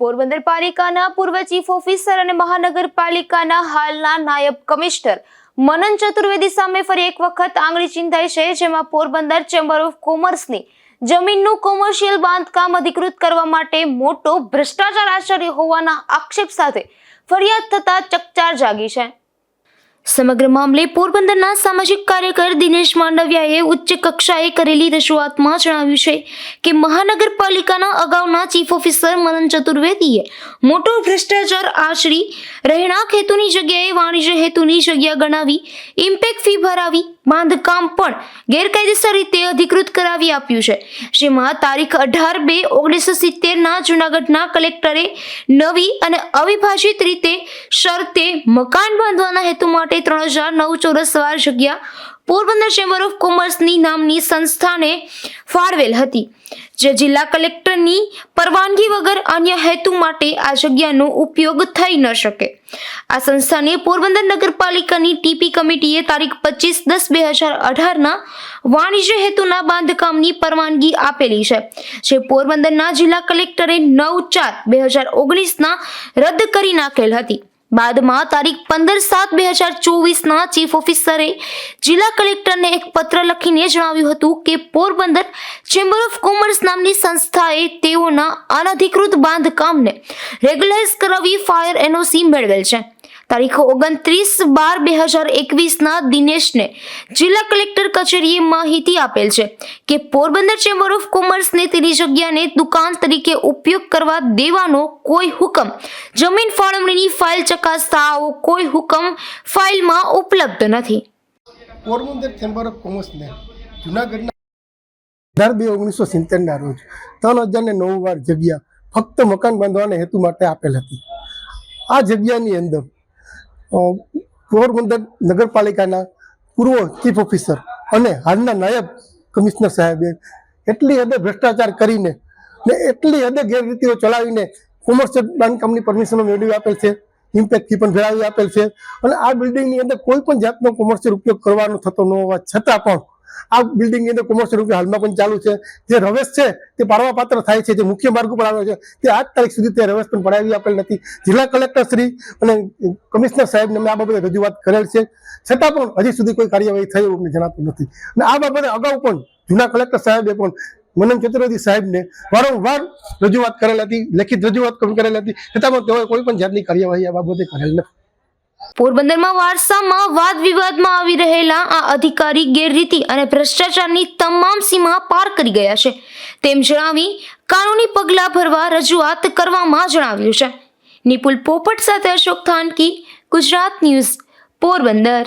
પોરબંદર પાલિકાના પૂર્વ chief officer અને મહાનગરપાલિકાના હાલના નાયબ કમિશનર મનન ચતુર્વેદી સામે ફરી એક વખત આંગળી ચિંતાઈ છે, જેમાં પોરબંદર ચેમ્બર ઓફ કોમર્સની જમીનનું કોમર્શિયલ બાંધકામ અધિકૃત કરવા માટે મોટો ભ્રષ્ટાચાર આચર્યો હોવાના આક્ષેપ સાથે ફરિયાદ થતા ચકચાર જાગી છે. સમગ્ર મામલે પોરબંદરના સામાજિક કાર્યકર દિનેશ માંડવિયાએ ઉચ્ચ કક્ષાએ કરેલી રજૂઆતમાં જણાવ્યું છે કે મહાનગરપાલિકાના અગાઉના ચીફ ઓફિસર મનન ચતુર્વેદીએ મોટો ભ્રષ્ટાચાર આચરી રહેણાંક હેતુની જગ્યાએ વાણિજ્ય હેતુની જગ્યા ગણાવી, ઇમ્પેક્ટ ફી ભરાવી બાંધકામ પણ ગેરકાયદેસર રીતે અધિકૃત કરાવી આપ્યું છે. જેમાં તારીખ અઢાર બે ઓગણીસો સિત્તેરના જૂનાગઢના કલેક્ટરે નવી અને અવિભાજિત રીતે શરતે મકાન બાંધવાના હેતુ માટે ત્રણ હજાર નવ ચોરસ વાર જગ્યા પોરબંદર ચેમ્બર ઓફ કોમર્સની નામની સંસ્થાને ફાળવેલ હતી, જે જિલ્લા કલેક્ટરની પરવાનગી વગર અન્ય હેતુ માટે આ જગ્યાનો ઉપયોગ થઈ ન શકે. આ સંસ્થાને પોરબંદર નગરપાલિકાની ટીપી કમિટીએ તારીખ પચીસ દસ બે હજાર અઢારના વાણિજ્ય હેતુના બાંધકામની પરવાનગી આપેલી છે, જે પોરબંદરના જિલ્લા કલેક્ટરે નવ ચાર બે હજાર ઓગણીસના રદ કરી નાખેલ હતી. બાદમાં તારીખ પંદર સાત બે હજાર ચોવીસના ચીફ ઓફિસરે જિલ્લા કલેક્ટરને એક પત્ર લખીને જણાવ્યું હતું કે પોરબંદર ચેમ્બર ઓફ કોમર્સ નામની સંસ્થાએ તેઓના અનધિકૃત બાંધકામને રેગ્યુલાઇઝ કરાવી ફાયર એનઓસી મેળવેલ છે. તારીખ ઓગણત્રીસ બાર બે હજાર એકવીસના દિનેશને જિલ્લા કલેક્ટર કચેરીએ માહિતી આપેલ છે કે પોરબંદર ચેમ્બર ઓફ કોમર્સને તેની જગ્યાને દુકાન તરીકે ઉપયોગ કરવા દેવાનો કોઈ હુકમ, જમીન ફાળવણીની ફાઇલ ચકાસતા આવો કોઈ હુકમ ફાઇલમાં ઉપલબ્ધ નથી. પોરબંદર ચેમ્બર ઓફ કોમર્સને જુનાગઢના અઢાર બે ઓગણીસો સિત્તેરના રોજ ત્રણ હજાર ને નવ વાર જગ્યા ફક્ત મકાન બાંધવાના હેતુ માટે આપેલ હતી. આ જગ્યાની અંદર પોરબંદર નગરપાલિકાના પૂર્વ ચીફ ઓફિસર અને હાલના નાયબ કમિશનર સાહેબે એટલી હદે ભ્રષ્ટાચાર કરીને ને એટલી હદે ગેરરીતિઓ ચલાવીને કોમર્શિયલ બાંધકામની પરમિશનો મેળવી આપેલ છે ઇમ્પેક્ટ ફી પણ ભેળાવી આપેલ છે અને આ બિલ્ડિંગની અંદર કોઈ પણ જાતનો કોમર્શિયલ ઉપયોગ કરવાનો થતો ન હોવા છતાં પણ આ બિલ્ડિંગની અંદર કોમર્શિયલ રૂપે હાલમાં પણ ચાલુ છે. જે રવેશ છે, તે પાડવા થાય છે. જે મુખ્ય માર્ગ ઉપર આવ્યો છે, તે આજ તારીખ સુધી તે રવેશ પણ પડાવી આપેલ નથી. જિલ્લા કલેક્ટર શ્રી અને કમિશનર સાહેબને અમે આ બાબતે રજૂઆત કરેલ છે. છતાં પણ હજી સુધી કોઈ કાર્યવાહી થઈ એવું અમને જણાતું નથી. અને આ બાબતે અગાઉ પણ જૂના કલેક્ટર સાહેબે પણ મનન ચતુર્વેદી સાહેબને વારંવાર રજૂઆત કરેલ હતી, લેખિત રજૂઆત કરેલ હતી. છતાં પણ તેઓએ કોઈ પણ જાતની કાર્યવાહી આ બાબતે કરેલ નથી. પોરબંદરમાં વારસામાં વાદ વિવાદમાં આવી રહેલા આ અધિકારી ગેરરીતિ અને ભ્રષ્ટાચારની તમામ સીમા પાર કરી ગયા છે. તેમ જણાવી કાનૂની પગલાં ભરવા રજૂઆત કરવામાં જણાવ્યું છે. નિપુલ પોપટ સાથે અશોક થાનકી, ગુજરાત ન્યૂઝ, પોરબંદર.